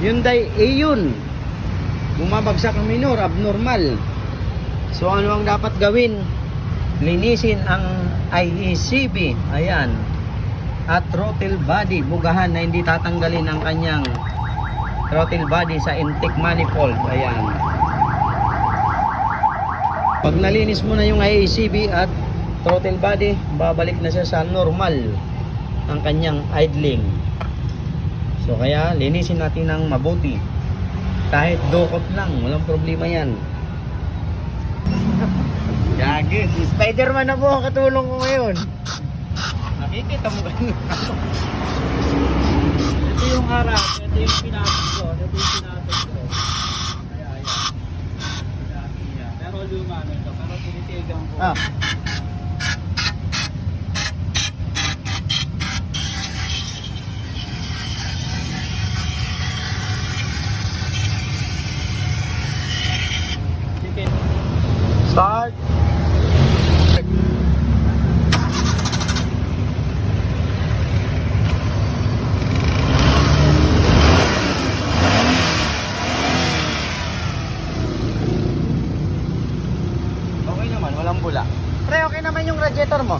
Hyundai Eon. Bumabagsak ang minor, abnormal. So ano ang dapat gawin? Linisin ang IECB. Ayan. At throttle body, bugahan na hindi tatanggalin ang kanyang throttle body sa intake manifold. Ayan. Pag nalinis mo na yung IECB at throttle body, babalik na siya sa normal ang kanyang idling. So kaya linisin natin ng mabuti. Kahit dukot lang, walang problema yan. Gagi, si Spider-Man na po ang katulong ko ngayon. Nakikita mo ganun. Ito yung harap, ito yung pinasok ko, ito yung pinasok ko. Kaya yan. Pinasok niya. Pero luma na ito, pero tinitigan ko. Ah. Start. Okay naman, walang bula. Pre, okay naman yung radiator mo.